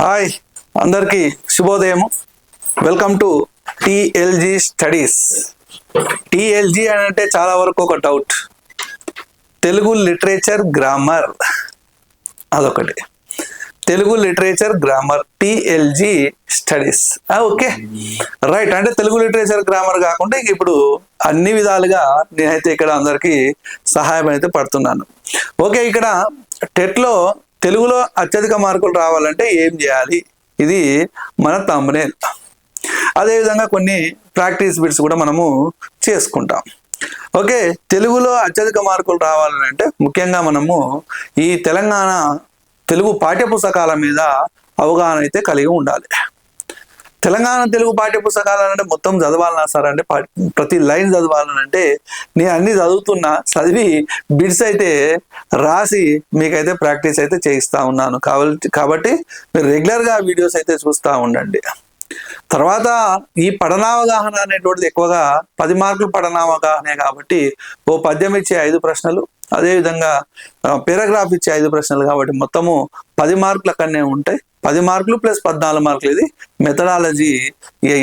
Hi అందరికీ శుభోదయం welcome to TLG studies TLG అని అంటే చాలా వరకు ఒక డౌట్ తెలుగు లిటరేచర్ గ్రామర్ అదొకటి. Telugu literature grammar TLG studies okay. Right అంటే తెలుగు లిటరేచర్ గ్రామర్ కాకుండా ఇప్పుడు అన్ని విధాలుగా నేనైతే ఇక్కడ అందరికీ సహాయం అయితే పడుతున్నాను. ఓకే ఇక్కడ టెట్లో తెలుగులో అత్యధిక మార్కులు రావాలంటే ఏం చేయాలి? ఇది మన తమ్మునేల్ అదేవిధంగా కొన్ని ప్రాక్టీస్ బిట్స్ కూడా మనము చేసుకుంటాం. ఓకే తెలుగులో అత్యధిక మార్కులు రావాలని అంటే ముఖ్యంగా మనము ఈ తెలంగాణ తెలుగు పాఠ్య పుస్తకాల మీద అవగాహన అయితే కలిగి ఉండాలి. తెలంగాణ తెలుగు పాఠ్య పుస్తకాలు మొత్తం చదవాలన్నా సార్ అంటే ప్రతి లైన్ చదవాలనంటే నేను అన్ని చదువుతున్నా చదివి బిడ్స్ అయితే రాసి మీకైతే ప్రాక్టీస్ అయితే చేయిస్తా ఉన్నాను. కాబట్టి కాబట్టి మీరు రెగ్యులర్గా వీడియోస్ అయితే చూస్తూ ఉండండి. తర్వాత ఈ పఠనావగాహన అనేటువంటిది ఎక్కువగా పది మార్కులు పఠనావగాహనే కాబట్టి ఓ పద్యం ఇచ్చే ఐదు ప్రశ్నలు అదేవిధంగా పేరాగ్రాఫ్ ఇచ్చే ఐదు ప్రశ్నలు కాబట్టి మొత్తము పది మార్కులు అక్కడనే ఉంటాయి. పది మార్కులు ప్లస్ పద్నాలుగు మార్కులు. ఇది మెథడాలజీ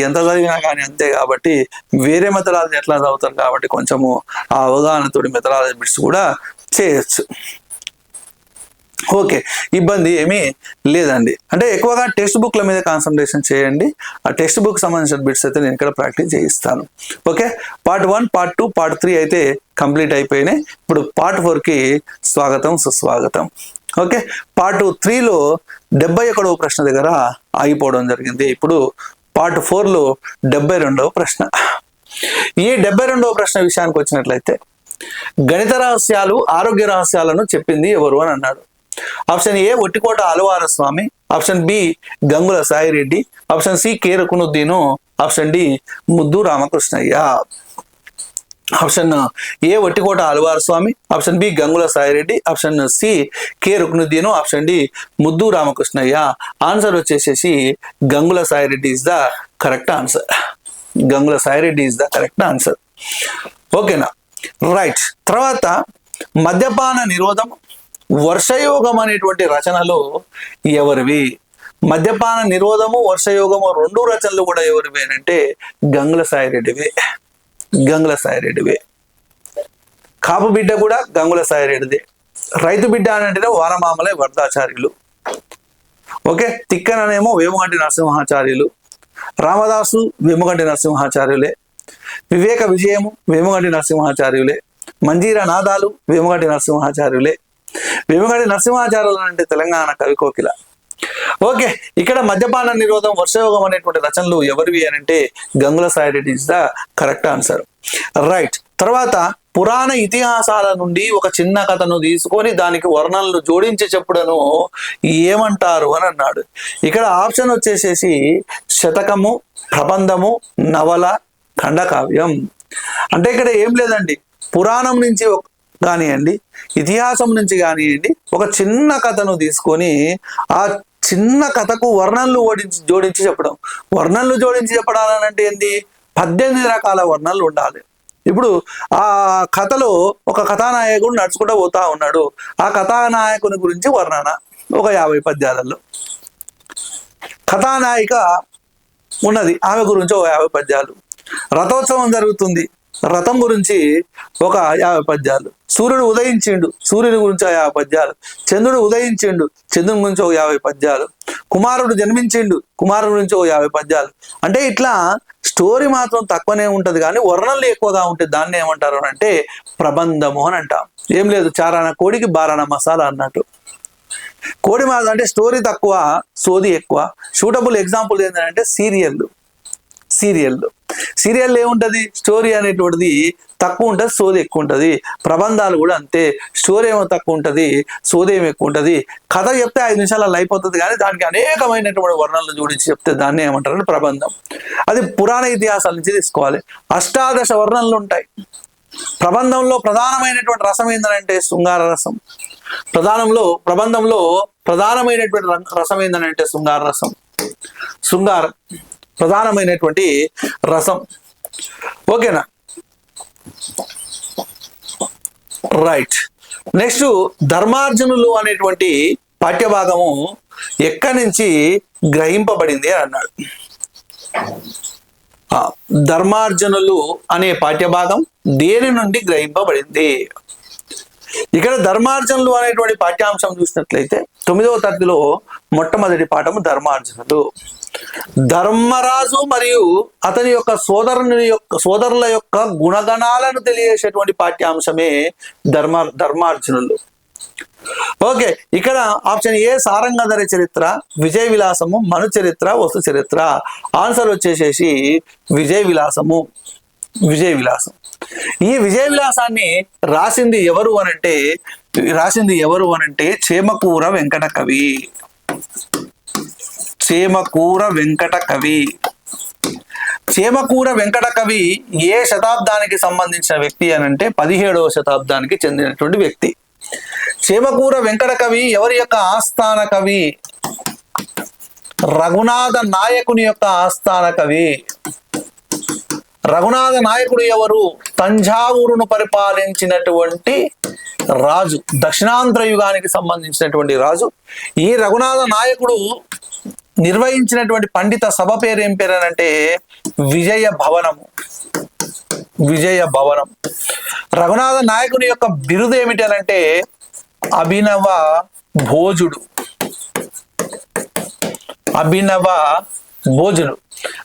ఎంత చదివినా కానీ అంతే కాబట్టి వేరే మెథడాలజీ ఎట్లా చదువుతారు కాబట్టి కొంచెము ఆ అవగాహనతోటి మెథడాలజీ బిట్స్ కూడా చేయొచ్చు. ఓకే. ఇబ్బంది ఏమీ లేదండి. అంటే ఎక్కువగా టెక్స్ట్ బుక్ల మీద కాన్సన్ట్రేషన్ చేయండి. ఆ టెక్స్ట్ బుక్ సంబంధించిన బిట్స్ అయితే నేను ఇక్కడ ప్రాక్టీస్ చేయిస్తాను. Okay. Part one part two part three అయితే కంప్లీట్ అయిపోయినాయి. ఇప్పుడు పార్ట్ ఫోర్కి స్వాగతం సుస్వాగతం. ఓకే? పార్ట్ త్రీలో డెబ్బై ఒకటవ ప్రశ్న దగ్గర ఆగిపోవడం జరిగింది. ఇప్పుడు పార్ట్ ఫోర్లో డెబ్బై రెండవ ప్రశ్న. ఈ డెబ్బై రెండవ ప్రశ్న విషయానికి వచ్చినట్లయితే గణిత రహస్యాలు ఆరోగ్య రహస్యాలను చెప్పింది ఎవరు అని అన్నాడు. Option A Vattikota Alwar Swamy option B Gangula Saireddy option C K Ruknuddin option D Muddu Ramakrishnaiah. Option A Vattikota Alwar Swamy option B Gangula Saireddy option C K Ruknuddin option D Muddu Ramakrishnaiah. Answer వచ్చేసేసి Gangula Saireddy is the correct answer Gangula Saireddy is the correct answer ఓకేనా? Right తర్వాత మద్యపాన నిరోధం వర్షయోగం అనేటువంటి రచనలు ఎవరివి? మద్యపాన నిరోధము వర్షయోగము రెండు రచనలు కూడా ఎవరివి అంటే గంగుల సాయిరెడ్డివి. గంగుల సాయిరెడ్డివే. కాపు బిడ్డ కూడా గంగుల సాయిరెడ్డిదే. రైతు బిడ్డ అని అంటేనే వారమామలే వరదాచార్యులు. ఓకే? తిక్కననేమో వేమగంటి నరసింహాచార్యులు. రామదాసు వేమగంటి నరసింహాచార్యులే. వివేక విజయము వేమగంటి నరసింహాచార్యులే. మంజీర నాదాలు వేమగంటి నరసింహాచార్యులే. వేమగంటి నరసింహాచార్యులు అంటే తెలంగాణ కవి కోకిల. ఓకే ఇక్కడ మద్యపాన నిరోధం వర్షయోగం అనేటువంటి రచనలు ఎవరివి అని అంటే Gangula Saireddy is the correct answer. Right తర్వాత పురాణ ఇతిహాసాల నుండి ఒక చిన్న కథను తీసుకొని దానికి వర్ణనలు జోడించి చెప్పుడను ఏమంటారు అని అన్నాడు. ఇక్కడ ఆప్షన్ వచ్చేసేసి శతకము ప్రబంధము నవల ఖండకావ్యం. అంటే ఇక్కడ ఏం లేదండి. పురాణం నుంచి కానివ్వండి ఇతిహాసం నుంచి కానివ్వండి ఒక చిన్న కథను తీసుకొని ఆ చిన్న కథకు వర్ణనలు ఓడించి జోడించి చెప్పడం. వర్ణనలు జోడించి చెప్పడాలని అంటే ఏంది? పద్దెనిమిది రకాల వర్ణనలు ఉండాలి. ఇప్పుడు ఆ కథలో ఒక కథానాయకుడు నడుచుకుంటూ పోతా ఉన్నాడు. ఆ కథానాయకుని గురించి వర్ణన ఒక యాభై పద్యాలలో. కథానాయిక ఉన్నది. ఆమె గురించి ఒక యాభై పద్యాలు. రథోత్సవం జరుగుతుంది. రథం గురించి ఒక యాభై పద్యాలు. సూర్యుడు ఉదయించిండు సూర్యుని గురించి యాభై పద్యాలు. చంద్రుడు ఉదయించిండు చంద్రుని గురించి ఒక యాభై పద్యాలు. కుమారుడు జన్మించిండు కుమారుడు గురించి ఒక యాభై పద్యాలు. అంటే ఇట్లా స్టోరీ మాత్రం తక్కువనే ఉంటుంది కానీ వర్ణనలు ఎక్కువగా ఉంటే దాన్ని ఏమంటారు అని అంటే ప్రబంధము అని అంటాం. ఏం లేదు చారాన కోడికి బారాన మసాలా అన్నట్టు. కోడి మాసం అంటే స్టోరీ తక్కువ సోది ఎక్కువ. షూటబుల్ ఎగ్జాంపుల్ ఏంటంటే సీరియల్ సీరియల్లు. సీరియల్ ఏముంటది? స్టోరీ అనేటువంటిది తక్కువ ఉంటుంది సోది ఎక్కువ ఉంటుంది. ప్రబంధాలు కూడా అంతే. స్టోరీ ఏమో తక్కువ ఉంటుంది సోది ఏమి ఎక్కువ ఉంటుంది. కథ చెప్తే ఐదు నిమిషాలలో అయిపోతుంది కానీ దానికి అనేకమైనటువంటి వర్ణనలు జోడించి చెప్తే దాన్ని ఏమంటారంటే ప్రబంధం. అది పురాణ ఇతిహాసాల నుంచి తీసుకోవాలి. అష్టాదశ వర్ణనలు ఉంటాయి. ప్రబంధంలో ప్రధానమైనటువంటి రసం ఏంటంటే శృంగార రసం. ప్రధానంలో ప్రబంధంలో ప్రధానమైనటువంటి రసం ఏంటంటే శృంగార రసం. శృంగారం. ప్రధానమైనటువంటి రసం. ఓకేనా? రైట్. నెక్స్ట్ ధర్మార్జునులు అనేటువంటి పాఠ్యభాగము ఎక్కడి నుంచి గ్రహింపబడింది అని అన్నాడు. ధర్మార్జునులు అనే పాఠ్యభాగం దేని నుండి గ్రహింపబడింది? ఇక్కడ ధర్మార్జనులు అనేటువంటి పాఠ్యాంశం చూసినట్లయితే తొమ్మిదవ తరగతిలో మొట్టమొదటి పాఠము ధర్మార్జనులు. ధర్మరాజు మరియు అతని యొక్క సోదరుని యొక్క సోదరుల యొక్క గుణగణాలను తెలియజేసేటువంటి పాఠ్యాంశమే ధర్మ ధర్మార్జునులు. ఓకే ఇక్కడ ఆప్షన్ ఏ సారంగధర చరిత్ర విజయ విలాసము మను చరిత్ర వస్తు చరిత్ర. ఆన్సర్ వచ్చేసేసి విజయ విలాసము విజయ విలాసం ఈ విజయ విలాసాన్ని రాసింది ఎవరు అనంటే రాసింది ఎవరు అనంటే చేమకూర వెంకట కవి చేమకూర వెంకట కవి. చేమకూర వెంకట కవి ఏ శతాబ్దానికి సంబంధించిన వ్యక్తి అనంటే పదిహేడవ శతాబ్దానికి చెందినటువంటి వ్యక్తి. చేమకూర వెంకట కవి ఎవరి యొక్క ఆస్థాన కవి? రఘునాథ నాయకుని యొక్క ఆస్థాన కవి. రఘునాథ నాయకుడు ఎవరు? తంజావూరును పరిపాలించినటువంటి రాజు. దక్షిణాంధ్ర యుగానికి సంబంధించినటువంటి రాజు. ఈ రఘునాథ నాయకుడు నిర్వహించినటువంటి పండిత సభ పేరు ఏం పేరు అని అంటే విజయ భవనము. విజయ భవనం. రఘునాథ నాయకుని యొక్క బిరుదు ఏమిటి అని అంటే అభినవ భోజుడు. అభినవ భోజుడు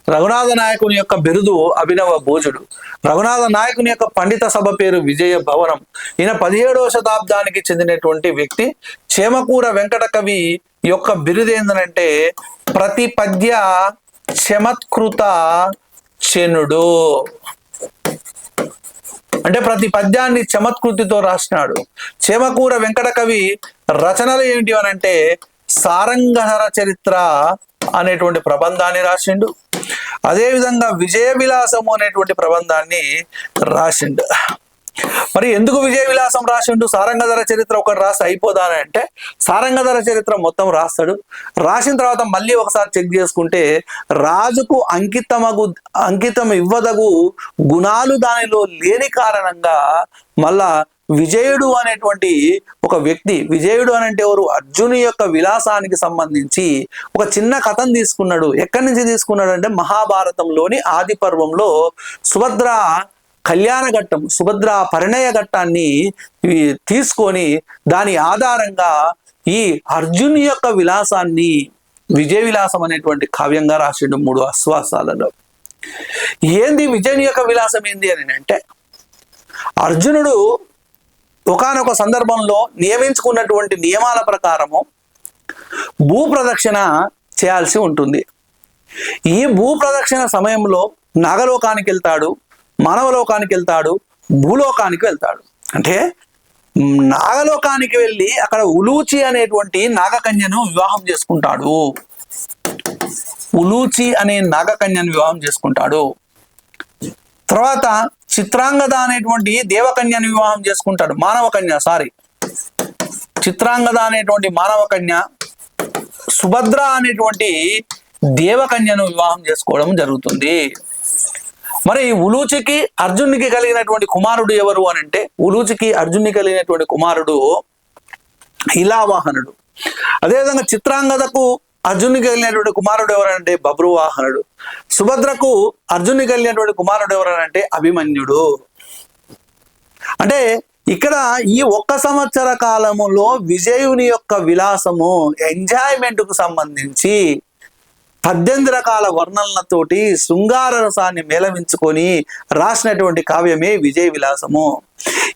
రఘునాథ నాయకుని యొక్క బిరుదు అభినవ భోజుడు రఘునాథ నాయకుని యొక్క పండిత సభ పేరు విజయ భవనం. ఈయన పదిహేడవ శతాబ్దానికి చెందినటువంటి వ్యక్తి. చేమకూర వెంకట కవి యొక్క బిరుదు ఏంటంటే ప్రతిపద్య చమత్కృత చెనుడు అంటే ప్రతి పద్యాన్ని చమత్కృతితో రాసినాడు. చేమకూర వెంకట కవి రచనలు ఏంటి అని అంటే సారంగహర చరిత్ర అనేటువంటి ప్రబంధాన్ని రాసిండు. అదేవిధంగా విజయ విలాసము అనేటువంటి ప్రబంధాన్ని రాసిండు. మరి ఎందుకు విజయ విలాసం రాసిండు? సారంగధర చరిత్ర ఒకటి రాసి అయిపోదాని అంటే సారంగధర చరిత్ర మొత్తం రాస్తాడు. రాసిన తర్వాత మళ్ళీ ఒకసారి చెక్ చేసుకుంటే రాజుకు అంకితమగు అంకితం ఇవ్వదగు గుణాలు దానిలో లేని కారణంగా మళ్ళా విజయుడు అనేటువంటి ఒక వ్యక్తి విజయుడు అని అంటే ఎవరు? అర్జును యొక్క విలాసానికి సంబంధించి ఒక చిన్న కథను తీసుకున్నాడు. ఎక్కడి నుంచి తీసుకున్నాడు అంటే మహాభారతంలోని ఆది పర్వంలో సుభద్ర కళ్యాణ ఘట్టం సుభద్ర పరిణయ ఘట్టాన్ని తీసుకొని దాని ఆధారంగా ఈ అర్జుని యొక్క విలాసాన్ని విజయ విలాసం అనేటువంటి కావ్యంగా రాసిండు మూడు అశ్వాసాలలో ఏంది విజయుని యొక్క విలాసం ఏంది అని అంటే అర్జునుడు ఒకనొక సందర్భంలో నియమించుకున్నటువంటి నియమాల ప్రకారము భూ ప్రదక్షిణ చేయాల్సి ఉంటుంది. ఈ భూ ప్రదక్షిణ సమయంలో నాగలోకానికి వెళ్తాడు మానవలోకానికి వెళ్తాడు భూలోకానికి వెళ్తాడు. అంటే నాగలోకానికి వెళ్ళి అక్కడ ఉలూచి అనేటువంటి నాగకన్యను వివాహం చేసుకుంటాడు. ఉలూచి అనే నాగకన్యను వివాహం చేసుకుంటాడు. తర్వాత చిత్రాంగద అనేటువంటి దేవకన్యను వివాహం చేసుకుంటాడు మానవకన్య సారీ చిత్రాంగద అనేటువంటి మానవ కన్య సుభద్ర అనేటువంటి దేవకన్యను వివాహం చేసుకోవడం జరుగుతుంది. మరి ఉలూచికి అర్జునికి కలిగినటువంటి కుమారుడు ఎవరు అని అంటే ఉలూచికి అర్జున్ని కలిగినటువంటి కుమారుడు ఇలావాహనుడు అదేవిధంగా చిత్రాంగదకు అర్జునికి కలిగినటువంటి కుమారుడు ఎవరంటే బబ్రువాహనుడు సుభద్రకు అర్జునికి కలిగినటువంటి కుమారుడు ఎవరనంటే అభిమన్యుడు. అంటే ఇక్కడ ఈ ఒక్క సంవత్సర కాలములో విజయుని యొక్క విలాసము ఎంజాయ్మెంట్కు సంబంధించి పద్దెనిమిది రకాల వర్ణనలతోటి శృంగార రసాన్ని మేళవించుకొని రాసినటువంటి కావ్యమే విజయ విలాసము.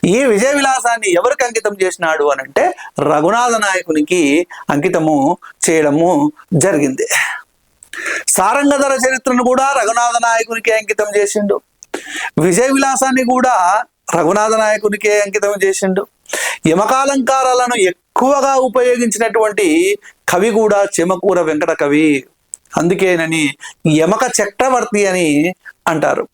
ఈ విజయ విలాసాన్ని ఎవరికి అంకితం చేసినాడు అని అంటే రఘునాథ నాయకునికి అంకితము చేయడము జరిగింది. సారంగధర చరిత్రను కూడా రఘునాథ నాయకునికి అంకితం చేసిండు. విజయ విలాసాన్ని కూడా రఘునాథ నాయకునికే అంకితం చేసిండు. యమకాలంకారాలను ఎక్కువగా ఉపయోగించినటువంటి కవి కూడా చెమకూర వెంకట కవి. అందుకేనని యమక చక్రవర్తి అని అంటారు.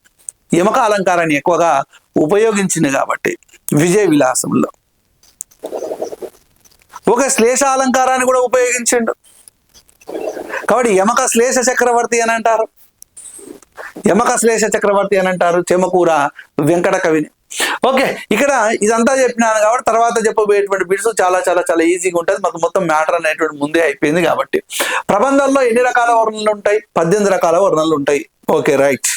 యమక అలంకారాన్ని ఎక్కువగా ఉపయోగించింది కాబట్టి విజయ విలాసంలో. ఒక శ్లేష అలంకారాన్ని కూడా ఉపయోగించిండు. కాబట్టి యమక శ్లేష చక్రవర్తి అని అంటారు. యమక శ్లేష చక్రవర్తి అని అంటారు చెమకూర వెంకట కవిని. ఓకే ఇక్కడ ఇదంతా చెప్పినాను కాబట్టి తర్వాత చెప్పబోయేటువంటి బిడ్స్ చాలా చాలా చాలా ఈజీగా ఉంటుంది. మాకు మొత్తం మ్యాటర్ అనేటువంటి ముందే అయిపోయింది కాబట్టి. ప్రబంధంలో ఎన్ని రకాల వర్ణనలు ఉంటాయి? పద్దెనిమిది రకాల వర్ణనలు ఉంటాయి. Okay right.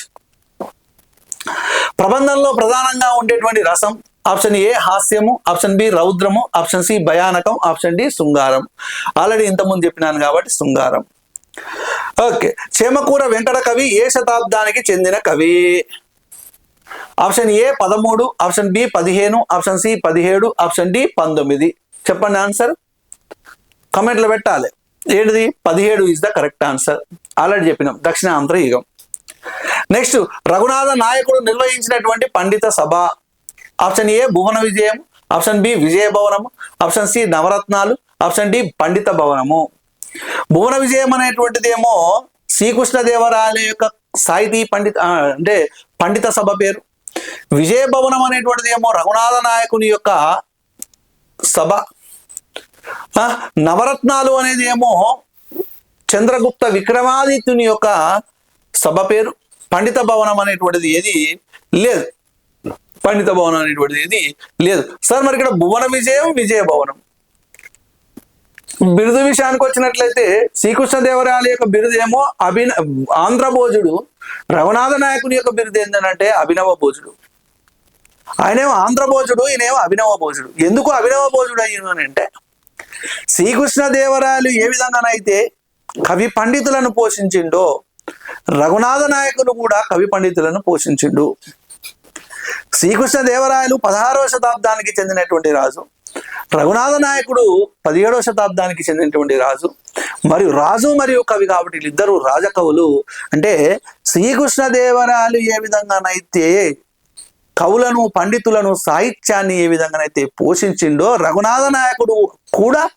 ప్రబంధంలో ప్రధానంగా ఉండేటువంటి రసం ఆప్షన్ ఏ హాస్యము ఆప్షన్ బి రౌద్రము ఆప్షన్ సి భయానకం ఆప్షన్ డి శృంగారం. ఆల్రెడీ ఇంతకుముందు చెప్పినాను కాబట్టి శృంగారం. ఓకే. చేమకూర వెంకట కవి ఏ శతాబ్దానికి చెందిన కవి? ఆప్షన్ ఏ పదమూడు ఆప్షన్ బి పదిహేను ఆప్షన్ సి పదిహేడు ఆప్షన్ డి పంతొమ్మిది. చెప్పండి ఆన్సర్. కమెంట్లో పెట్టాలి. ఏంటిది? పదిహేడు is the correct answer already చెప్పినాం. దక్షిణాంధ్ర యుగం. నెక్స్ట్ రఘునాథ నాయకుడు నిర్వహించినటువంటి పండిత సభ. ఆప్షన్ ఏ భువన విజయం ఆప్షన్ బి విజయ భవనము ఆప్షన్ సి నవరత్నాలు ఆప్షన్ డి పండిత భవనము. భువన విజయం అనేటువంటిది ఏమో శ్రీకృష్ణదేవరాయల యొక్క సాహితీ పండిత అంటే పండిత సభ పేరు. విజయ భవనం అనేటువంటిది ఏమో రఘునాథ నాయకుని యొక్క సభ. నవరత్నాలు అనేది ఏమో చంద్రగుప్త విక్రమాదిత్యుని యొక్క సభ పేరు పండిత భవనం అనేటువంటిది ఏది లేదు. పండిత భవనం అనేటువంటిది ఏది లేదు. సార్ మరి ఇక్కడ భువన విజయం విజయ భవనం. బిరుదు విషయానికి వచ్చినట్లయితే శ్రీకృష్ణదేవరాయల యొక్క బిరుదు ఏమో అభిన ఆంధ్ర భోజుడు రఘునాథ నాయకుని యొక్క బిరుదు ఏంటంటే అభినవ భోజుడు. ఆయనేమో ఆంధ్ర భోజుడు ఈయనేమో అభినవ భోజుడు. ఎందుకు అభినవ భోజుడు అయ్యను అని అంటే శ్రీకృష్ణదేవరాయలు ఏ విధంగానైతే కవి పండితులను పోషించిండో రఘునాథ నాయకులు కూడా కవి పండితులను పోషించిండు. శ్రీకృష్ణదేవరాయలు పదహారవ శతాబ్దానికి చెందినటువంటి రాజు. రఘునాథ నాయకుడు పదిహేడవ శతాబ్దానికి చెందినటువంటి రాజు. మరియు రాజు మరియు కవి కాబట్టి వీళ్ళిద్దరూ రాజకవులు. అంటే శ్రీకృష్ణదేవరాయలు ఏ విధంగానైతే కవులను పండితులను సాహిత్యాన్ని ఏ విధంగానైతే పోషించిండో రఘునాథ నాయకుడు కూడా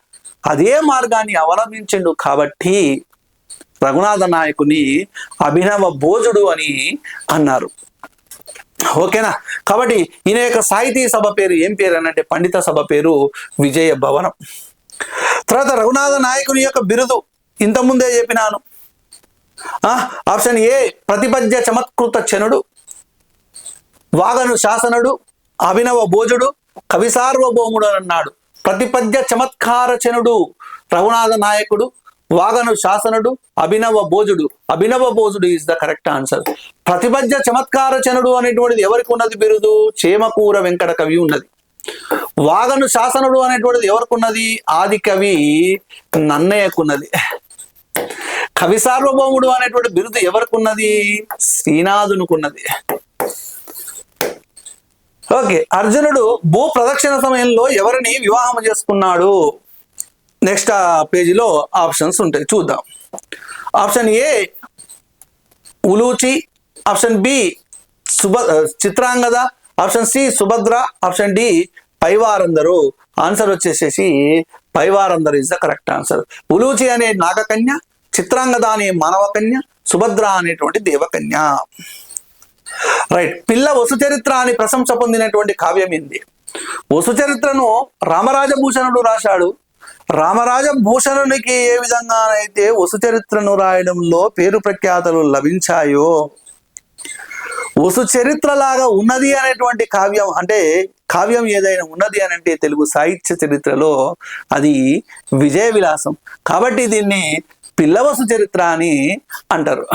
అదే మార్గాన్ని అవలంబించిండు కాబట్టి రఘునాథ నాయకుని అభినవ భోజుడు అని అన్నారు. ఓకేనా? కాబట్టి ఈయన యొక్క సాహితీ సభ పేరు ఏం పేరు అని అంటే పండిత సభ పేరు విజయ భవనం. తర్వాత రఘునాథ నాయకుని యొక్క బిరుదు ఇంతకుముందే చెప్పినాను. ఆ, ఆప్షన్ ఏ ప్రతిపద్య చమత్కృత చనుడు వాగను శాసనుడు అభినవ భోజుడు కవి సార్వభౌముడు అన్నాడు. ప్రతిపద్య చమత్కార చనుడు రఘునాథ నాయకుడు వాగను శాసనుడు అభినవ భోజుడు అభినవ భోజుడు ఈజ్ ద కరెక్ట్ ఆన్సర్ ప్రతిపద్య చమత్కార చనుడు అనేటువంటిది ఎవరికి ఉన్నది బిరుదు? చేమకూర వెంకట కవి ఉన్నది. వాగను శాసనుడు అనేటువంటిది ఎవరికున్నది ఆది కవి నన్నయ్యకున్నది. కవి సార్వభౌముడు అనేటువంటి బిరుదు ఎవరికున్నది శ్రీనాథునుకున్నది. ఓకే అర్జునుడు భూ ప్రదక్షిణ సమయంలో ఎవరిని వివాహం చేసుకున్నాడు? నెక్స్ట్ ఆ పేజీలో ఆప్షన్స్ ఉంటాయి. చూద్దాం. Option A Uluchi. Option B సుభ Chitrangada. Option C Subhadra. Option D పైవారందరు. ఆన్సర్ వచ్చేసేసి పైవారందరూ ఇస్ ద కరెక్ట్ ఆన్సర్. ఉలూచి అనే నాగకన్య చిత్రాంగద అనే మానవకన్య సుభద్ర అనేటువంటి దేవకన్య. రైట్. పిల్ల వసు చరిత్ర అని ప్రశంస పొందినటువంటి కావ్యం ఏంది? వసు చరిత్రను రామరాజభూషణుడు రాశాడు. రామరాజ భూషణునికి ఏ విధంగానైతే వసు చరిత్రను రాయడంలో పేరు ప్రఖ్యాతలు లభించాయో వసు చరిత్ర లాగా ఉన్నది అనేటువంటి కావ్యం అంటే కావ్యం ఏదైనా ఉన్నది అని అంటే తెలుగు సాహిత్య చరిత్రలో అది విజయ విలాసం కాబట్టి దీన్ని పిల్లవసు చరిత్ర అని అంటారు.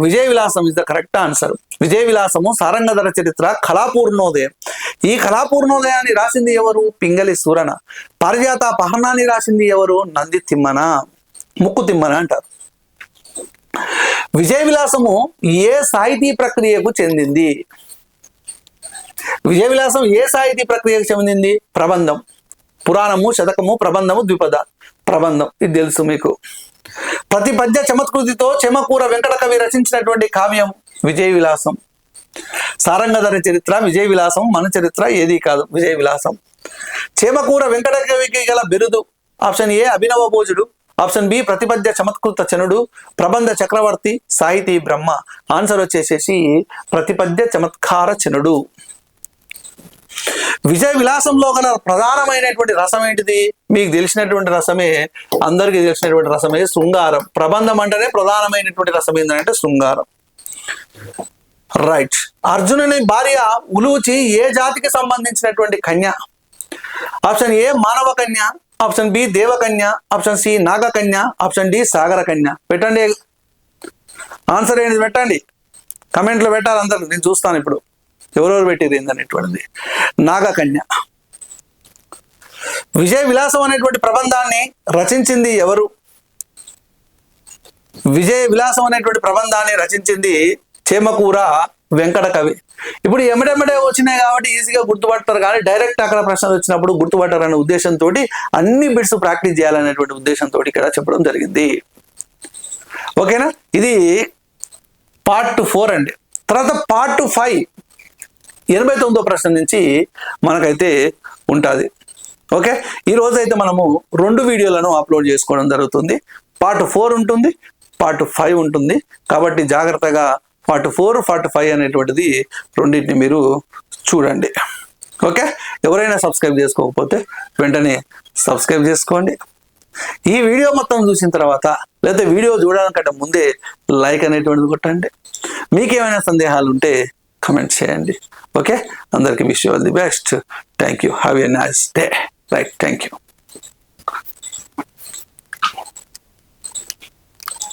విజయ విలాసం ఇస్ ద కరెక్ట్ ఆన్సర్ విజయ విలాసము సారంగధర చరిత్ర కళాపూర్ణోదయం. ఈ కళాపూర్ణోదయాన్ని రాసింది ఎవరు? పింగళి సూరన. పారిజాత పహనాన్ని రాసింది ఎవరు? నంది తిమ్మన. ముక్కు తిమ్మన అంటారు. విజయ విలాసము ఏ సాహితీ ప్రక్రియకు చెందింది? విజయ విలాసం ఏ సాహితీ ప్రక్రియకు చెందింది? ప్రబంధం. పురాణము శతకము ప్రబంధము ద్విపద. ప్రబంధం. ఇది తెలుసు మీకు. ప్రతి పద్య చమత్కృతితో చెమకూర వెంకట కవి రచించినటువంటి కావ్యం విజయ విలాసం సారంగధర చరిత్ర విజయ విలాసం మన చరిత్ర ఏది కాదు విజయ విలాసం చేమకూర వెంకట కవికి గల బిరుదు ఆప్షన్ ఏ అభినవ భోజుడు ఆప్షన్ బి ప్రతిపద్య చమత్కృత చనుడు ప్రబంధ చక్రవర్తి సాహితీ బ్రహ్మ. ఆన్సర్ వచ్చేసేసి ప్రతిపద్య చమత్కార చనుడు. విజయ విలాసంలో గల ప్రధానమైనటువంటి రసం ఏంటిది? మీకు తెలిసినటువంటి రసమే అందరికీ తెలిసినటువంటి రసమే శృంగారం. ప్రబంధం అంటేనే ప్రధానమైనటువంటి రసం ఏంటంటే శృంగారం. రైట్ అర్జునుని భార్య ఉలూచి ఏ జాతికి సంబంధించినటువంటి కన్య? ఆప్షన్ ఏ మానవ కన్య. ఆప్షన్ బి దేవకన్య ఆప్షన్ సి నాగకన్య ఆప్షన్ డి సాగర కన్య. పెట్టండి. ఆన్సర్ ఏంటి పెట్టండి. కమెంట్లో పెట్టాలి అందరు. నేను చూస్తాను ఇప్పుడు. ఎవరెవరు పెట్టేది ఏందనేటువంటిది? నాగకన్య. విజయ విలాసం అనేటువంటి ప్రబంధాన్ని రచించింది ఎవరు? విజయ విలాసం అనేటువంటి ప్రబంధాన్ని రచించింది చేమకూర వెంకట కవి. ఇప్పుడు ఎమ్మడెమ్మడే వచ్చినాయి కాబట్టి ఈజీగా గుర్తుపడతారు కానీ డైరెక్ట్ అక్కడ ప్రశ్నలు వచ్చినప్పుడు గుర్తుపడతారనే ఉద్దేశంతో అన్ని బిట్స్ ప్రాక్టీస్ చేయాలనేటువంటి ఉద్దేశంతో ఇక్కడ చెప్పడం జరిగింది. ఓకేనా? ఇది పార్ట్ ఫోర్ అండి. తర్వాత పార్ట్ ఫైవ్. ఎనభై తొమ్మిదో ప్రశ్న నుంచి మనకైతే ఉంటుంది. ఓకే? ఈ రోజైతే అయితే మనము రెండు వీడియోలను అప్లోడ్ చేసుకోవడం జరుగుతుంది. పార్ట్ ఫోర్ ఉంటుంది పార్ట్ ఫైవ్ ఉంటుంది. కాబట్టి జాగ్రత్తగా పార్ట్ ఫోర్ పార్ట్ ఫైవ్ అనేటువంటిది రెండింటిని మీరు చూడండి. ఓకే? ఎవరైనా సబ్స్క్రైబ్ చేసుకోకపోతే వెంటనే సబ్స్క్రైబ్ చేసుకోండి. ఈ వీడియో మొత్తం చూసిన తర్వాత లేదా వీడియో చూడడానికంటే ముందే లైక్ అనేటువంటిది కొట్టండి. మీకేమైనా సందేహాలు ఉంటే కమెంట్ చేయండి. ఓకే అందరికీ wish all the best. Thank you have a nice day right thank you